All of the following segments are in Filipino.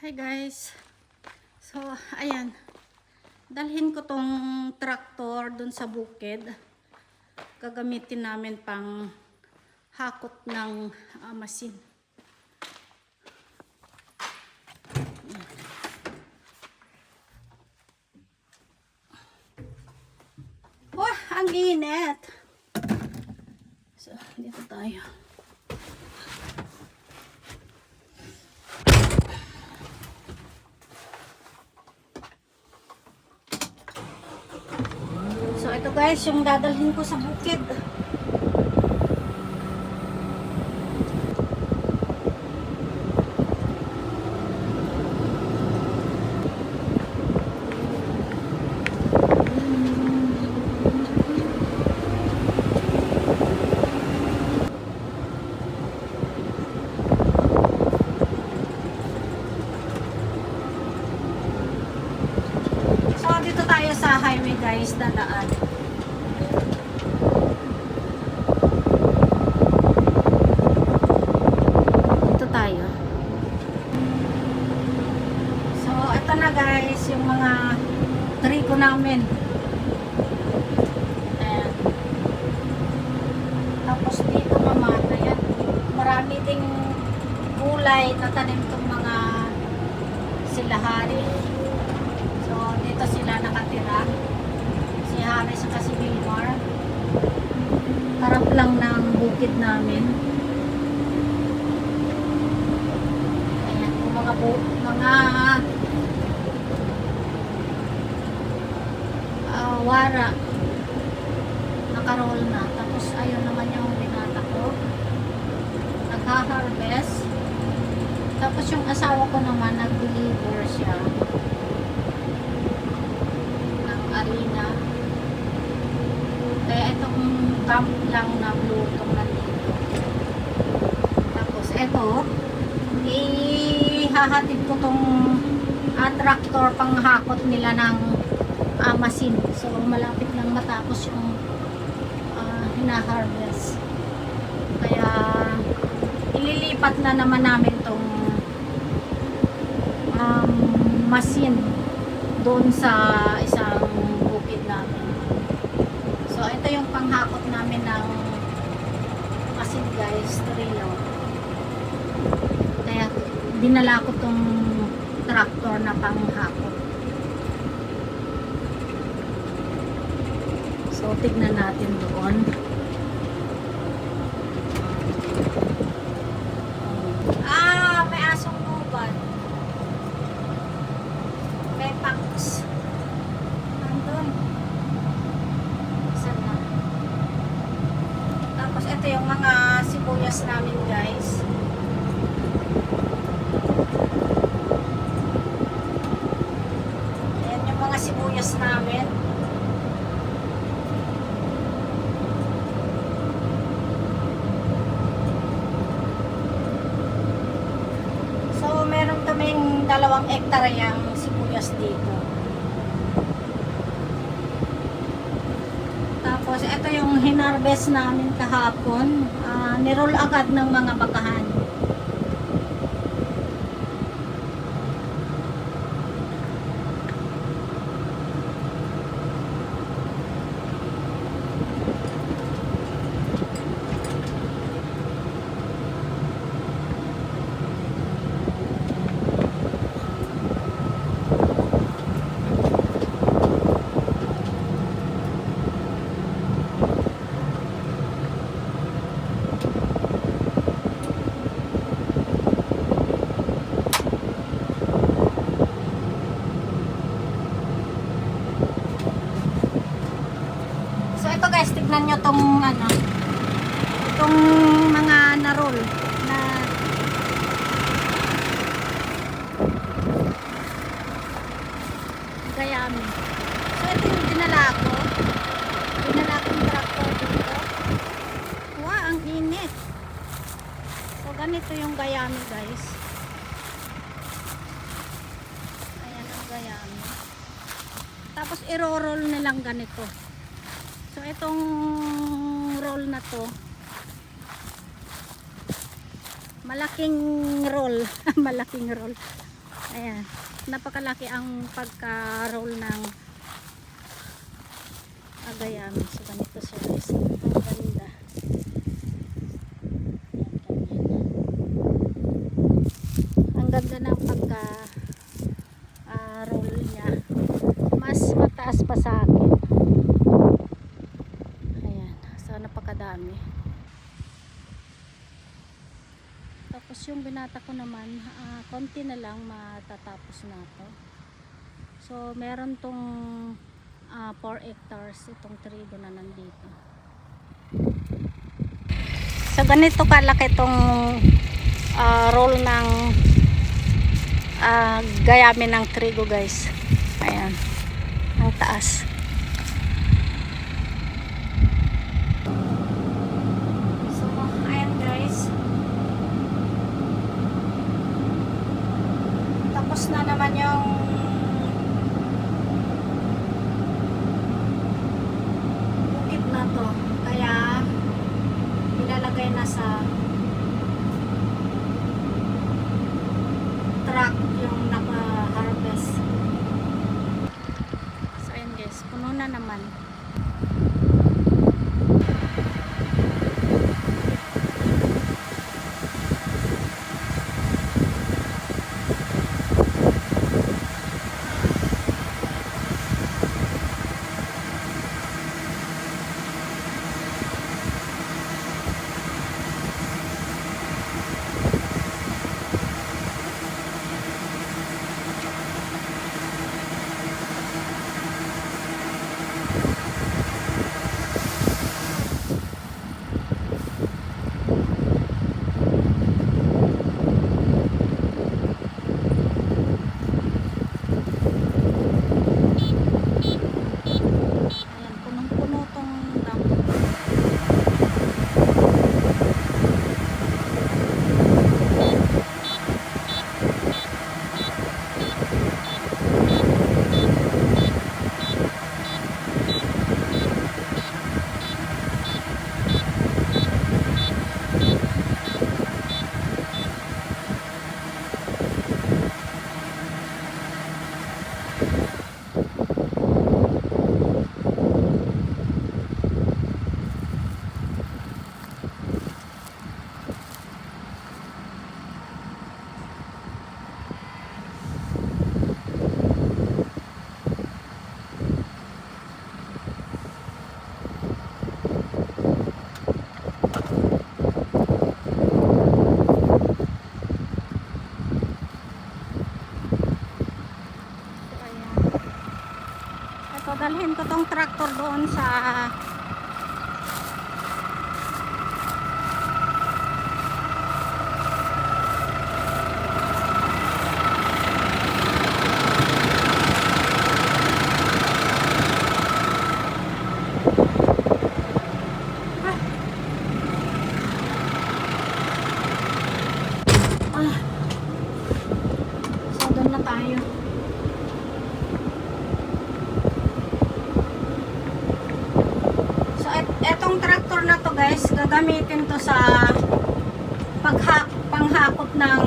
Hi guys. So, ayan. Dalhin ko tong traktor dun sa bukid. Gagamitin namin pang hakot ng ah, masin. Wah, ang init. So, dito tayo. So ito guys, yung dadalhin ko sa bukid. So dito tayo sa highway guys, dadaan. Dito tayo. So, ito na guys, yung mga trigo namin. Ayan. Tapos dito naman, ayan, marami ding gulay na tanim tong mga silahari. So, dito sila nakatira. Si Harry sa si Wilmar. Harap lang ng bukid namin. Ayan, yung mga bu mga ah, wara nakaroll na. Tapos ayun naman yung binata ko. Nagha-harvest. Tapos yung asawa ko naman nag-deliver siya ng arena. Kaya itong camp lang na blutong nandito. Tapos ito, ihahatid ko tong ah, tractor panghakot nila ng ah, masin. So malapit lang matapos yung ah, hina-harvest. Kaya ililipat na naman namin tong um, masin doon sa isang bukid namin. So, ito yung panghakot namin ng masin guys, trilo. Kaya, dinala ko tong tractor na panghakot. So, tignan natin doon. Packs. Nandun. Saan na? Tapos ito yung mga sibuyas namin guys. Ayan yung mga sibuyas namin. So, meron kaming dalawang ektaryang sibuyas dito. Tapos, ito yung hinarvest namin kahapon. Ah, niroll agad ng mga bakahan. So, ito guys, tignan nyo tong ano, itong mga na-roll na gayami. So, ito yung dinala ko. Dinala kong tractor dito. Wow, ang init. So, ganito yung gayami guys. Ayan ang gayami. Tapos, iro-roll nilang ganito. Itong roll na to, malaking roll. malaking roll. Ayan. Napakalaki ang pagka-roll ng agayami. So, ganito siya guys. Ang ganda. Ang ganda ng pagka ah, roll niya. Mas mataas pa sa. Ayan. So, napakadami. Tapos yung binata ko naman, ah, konti na lang matatapos na to. So, meron tong 4 hectares itong trigo na nandito. So, ganito kalaki itong ah, roll ng ah, gayami ng trigo guys. Ayan. Ang taas. Tong tractor doon sa Ah. So, doon na tayo. So, et etong tractor na to guys, gagamitin to sa pagha panghakot ng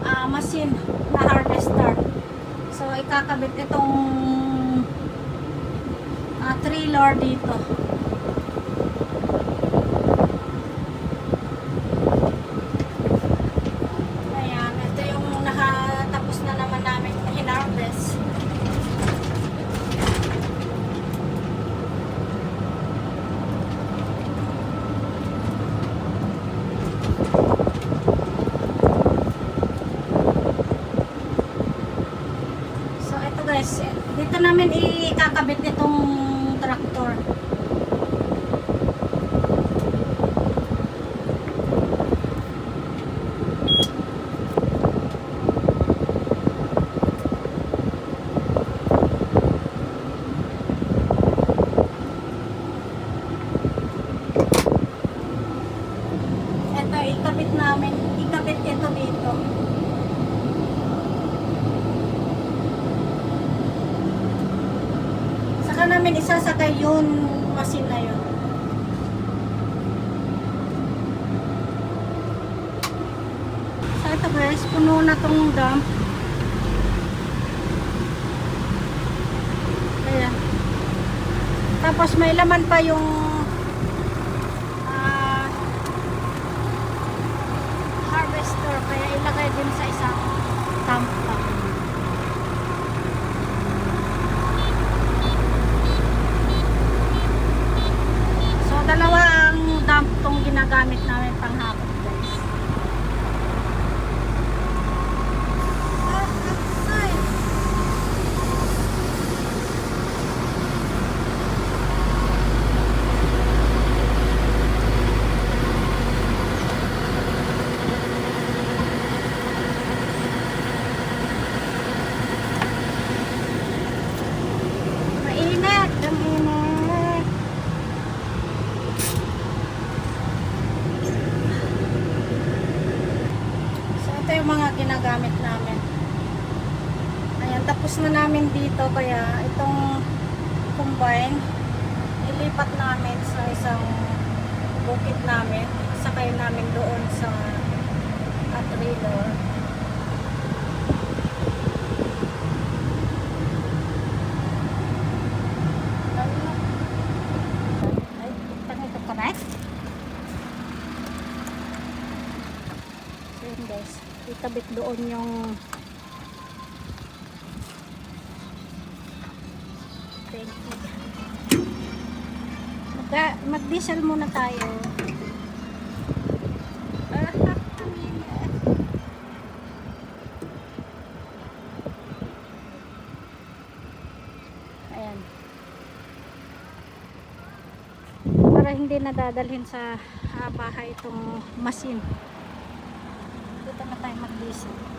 ah, machine na harvester. So, ikakabit itong ah, trailer dito. Ayan, ito yung nakatapos na naman namin hinarvest. So ito guys, eh, dito namin ikakabit itong traktor. Ito, ikabit namin, ikabit ito dito. Saka namin isasakay yung machine na yun. So ito guys, puno na tong dump. Ayan. Tapos may laman pa yung ah, harvester kaya ilagay din sa isang dump lang. So dalawa ang dump tong ginagamit namin panghakot guys. Ay. Mainit, ang init. So ito yung mga ginagamit namin. Ayan, tapos na namin dito kaya itong combine ilipat namin sa isang bukid namin. Sakay namin doon sa trailer. Ay, tang ito correct? So yun guys, itabit doon yung Thank you. Mag- mag-diesel muna tayo. Ayan. Para hindi nadadalhin sa ah, bahay itong machine. Huwag na tayo mag-visit.